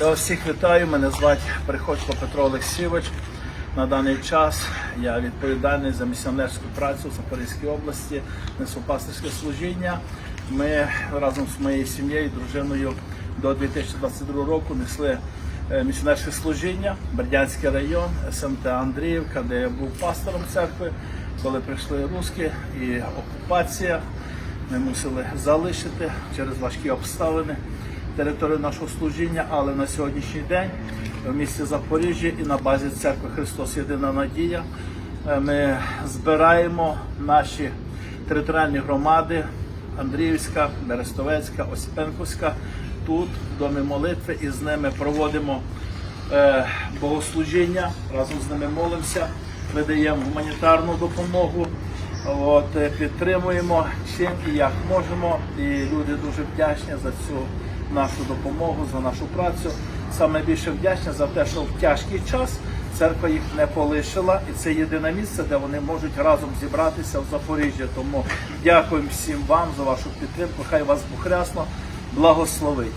Я всіх вітаю. Мене звати Приходько Петро Олексійович. На даний час я відповідальний за місіонерську працю в Запорізькій області, несу пастирське служіння. Ми разом з моєю сім'єю, дружиною до 2022 року несли е, місіонерське служіння, Бердянський район, СМТ Андріївка, де я був пастором церкви, коли прийшли русські і окупація. Ми мусили залишити через важкі обставини територію нашого служіння, але на сьогоднішній день в місті Запоріжжя і на базі церкви Христос Єдина Надія е, ми збираємо наші територіальні громади Андріївська, Берестовецька, Осіпенківська тут, в домі молитви, і з ними проводимо е, богослужіння, разом з ними молимося, видаємо гуманітарну допомогу. От, е, підтримуємо чим і як можемо. І люди дуже вдячні за цю нашу допомогу, за нашу працю. Саме більше вдячні за те, що в тяжкий час церква їх не полишила, і це єдине місце, де вони можуть разом зібратися в Запоріжжя. Тому дякуємо всім вам за вашу підтримку. Хай вас Бог рясно благословить.